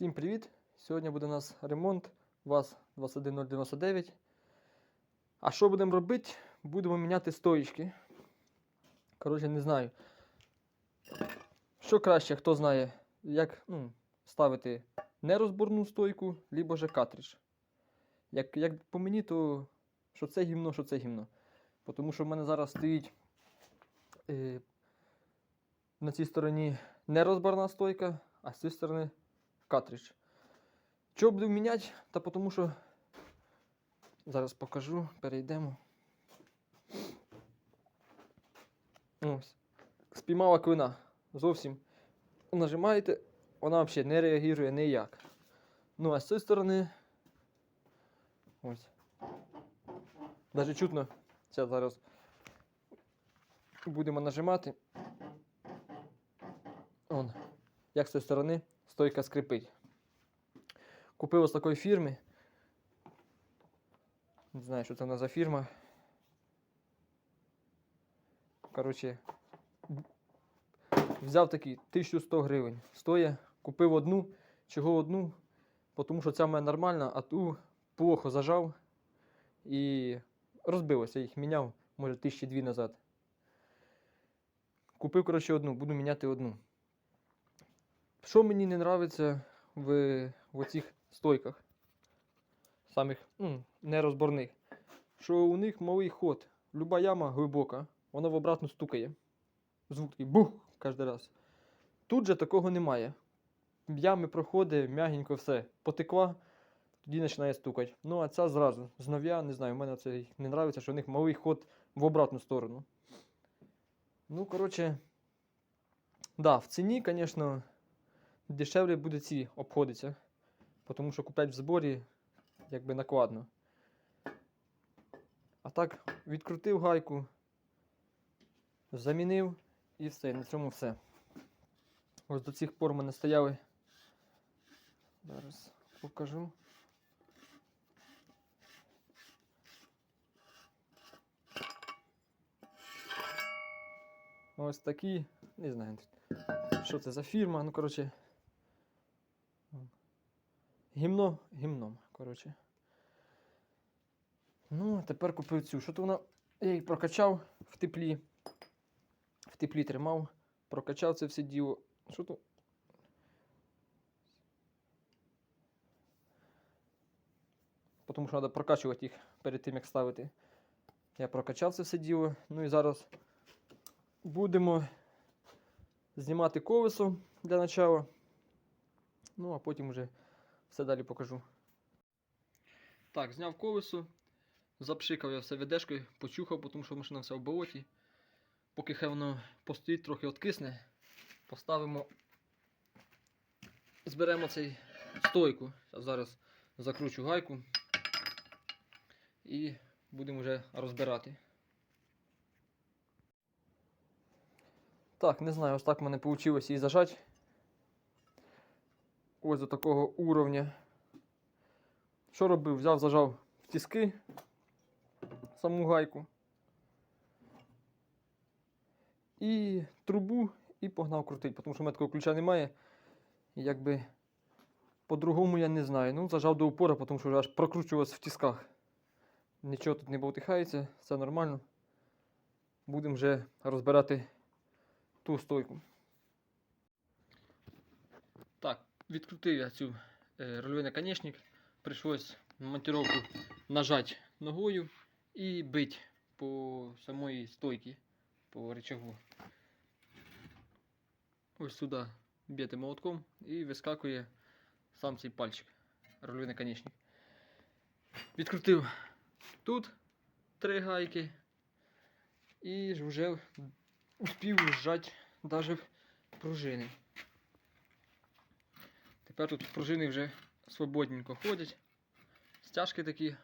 Всім привіт! Сьогодні буде у нас ремонт ВАЗ-21099. А що будемо робити? Будемо міняти стоїчки. Коротше, не знаю. Що краще, хто знає, як ну, ставити нерозборну стойку, либо же картридж. Як, як по мені, то що це гімно, що це гімно. Тому що в мене зараз стоїть е, на цій стороні нерозборна стойка, а з цієї сторони картридж. Що буду міняти? Та тому що зараз покажу, перейдемо. Ось. Спіймала клина. Зовсім нажимаєте, вона взагалі не реагує ніяк. Ну, а з цієї сторони. Ось. Навіть чутно. Це зараз будемо нажимати. Он. Як з цієї сторони стойка скрипить. Купив ось такої фірми. Не знаю, що це вона за фірма. Коротше, взяв такий 1100 гривень. Стоя, купив одну. Чого одну? Тому що ця мене нормальна, а ту плохо зажав і розбилося. Їх міняв, може, тисячі дві назад. Купив, коротше, одну, буду міняти одну. Що мені не подобається в, в оцих стойках, самих ну, нерозборних, що у них малий ход. Люба яма глибока, вона в обратну стукає. Звук такий бух кожен раз. Тут же такого немає. Ями проходить, м'ягенько все. Потекла, тоді починає стукати. Ну, а ця зразу. З нов'я, не знаю, в мене це не подобається, що у них малий ход в обратну сторону. Ну, коротше, да, в ціні, звісно, дешевле буде ці обходиться. Тому що купляти в зборі якби накладно. А так, відкрутив гайку, замінив і все. На цьому все. Ось до цих пор мене стояли. Зараз покажу. Ось такі, не знаю, що це за фірма, ну коротше. Гімно гімном, коротше. Ну, а тепер купив цю. Що то вона. Я її прокачав в теплі. В теплі тримав, прокачав це все діло. Що то? Тому що треба прокачувати їх перед тим, як ставити. Я прокачав це все діло. Ну і зараз будемо знімати колесо для начала. Ну, а потім вже все далі покажу. Так, зняв колесо, запшикав я все ведешкою, почухав, тому що машина вся в болоті. Поки хай воно постоїть, трохи откисне, поставимо, зберемо цей стойку. Зараз закручу гайку і будемо вже розбирати. Так, не знаю, ось так в мене вийшло її зажати. Ось до такого уровня. Що робив? Взяв, зажав в тіски саму гайку. І трубу і погнав крутити, тому що в мене такого ключа немає. Якби по-другому я не знаю. Ну, зажав до упора, тому що вже аж прокручувався в тісках. Нічого тут не болтихається, все нормально. Будемо вже розбирати ту стойку. Так, відкрутив я цю е, рульовий наконечник. Прийшлось монтировку нажати ногою і бити по самої стойці, по рычагу. Ось сюди б'єте молотком і вискакує сам цей пальчик, рульовий наконечник. Відкрутив тут три гайки і вже успів зжати навіть пружини. Тепер тут пружини вже свободненько ходять. Стяжки такі.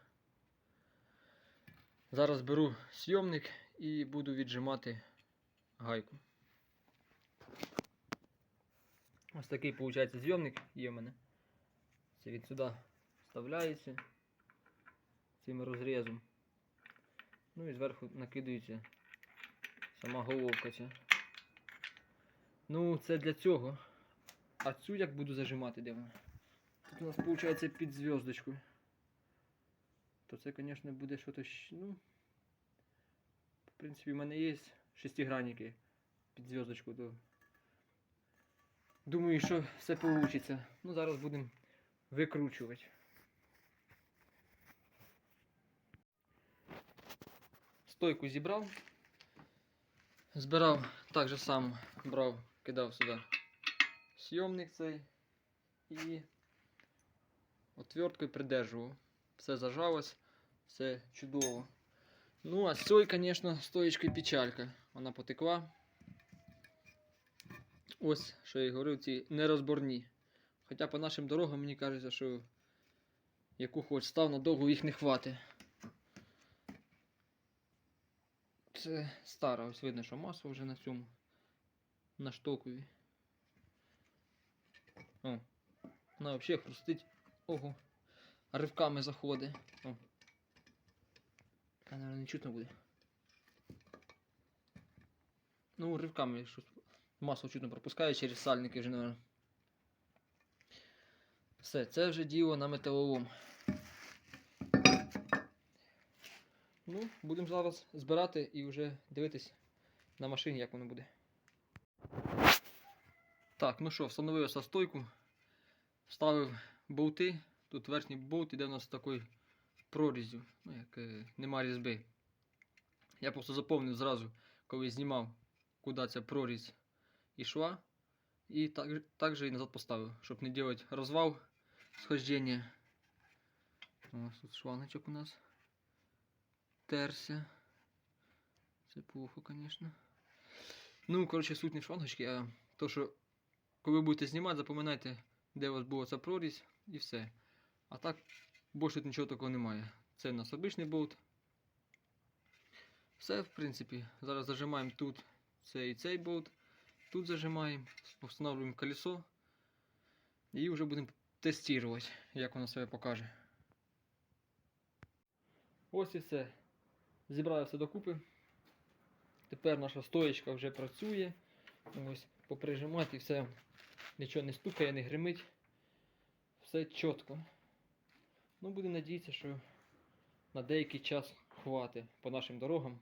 Зараз беру сйомник і буду віджимати гайку. Ось такий виходить зйомник є в мене. Це від сюди вставляється цим розрізом. Ну і зверху накидується сама головка ця. Ну, це для цього. А цю як буду зажимати, де вона? Тут у нас виходить під зв'язочку. То це, звісно, буде щось. Ну, в принципі, в мене є шестигранники під зв'язочку. То... Думаю, що все вийде. Ну, зараз будемо викручувати. Стойку зібрав. Збирав так же само, брав, кидав сюди сйомник цей і отверткою придержував. Все зажалось, все чудово. Ну, а з цією, звісно, стоєчкою печалька. Вона потекла. Ось, що я і говорив, ці нерозборні. Хоча по нашим дорогам мені кажеться, що яку хоч став надовго їх не хватить. Це стара, ось видно, що масло вже на цьому. На штокові. О. Вона взагалі хрустить. Ого. Ривками заходить. О. Та, наверное, не чутно буде. Ну, ривками щось. Масло чутно пропускає через сальники вже, наверное. Все, це вже діло на металолом. Ну, будемо зараз збирати і вже дивитись на машині, як воно буде. Так, ну що, встановив я стойку, вставив болти. Тут верхній болт іде у нас з такою прорізю, ну, як е, нема різьби. Я просто заповнив зразу, коли знімав, куди ця прорізь ішла. І так, так же і назад поставив, щоб не робити розвал схождення. Ось тут шланочок у нас терся. Це плохо, звісно. Ну, коротше, суть не в а то, що коли будете знімати, запам'ятайте, де у вас була ця прорізь і все. А так, більше нічого такого немає. Це у нас обичний болт. Все, в принципі. Зараз зажимаємо тут цей і цей болт. Тут зажимаємо, встановлюємо колесо. І вже будемо тестувати, як воно себе покаже. Ось і все. Зібрали все докупи. Тепер наша стоєчка вже працює. Ось поприжимати і все. Нічого не стукає, не гримить. Все чітко. Ну, будемо надіятися, що на деякий час хватить по нашим дорогам.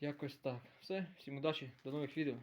Якось так. Все, всім удачі, до нових відео.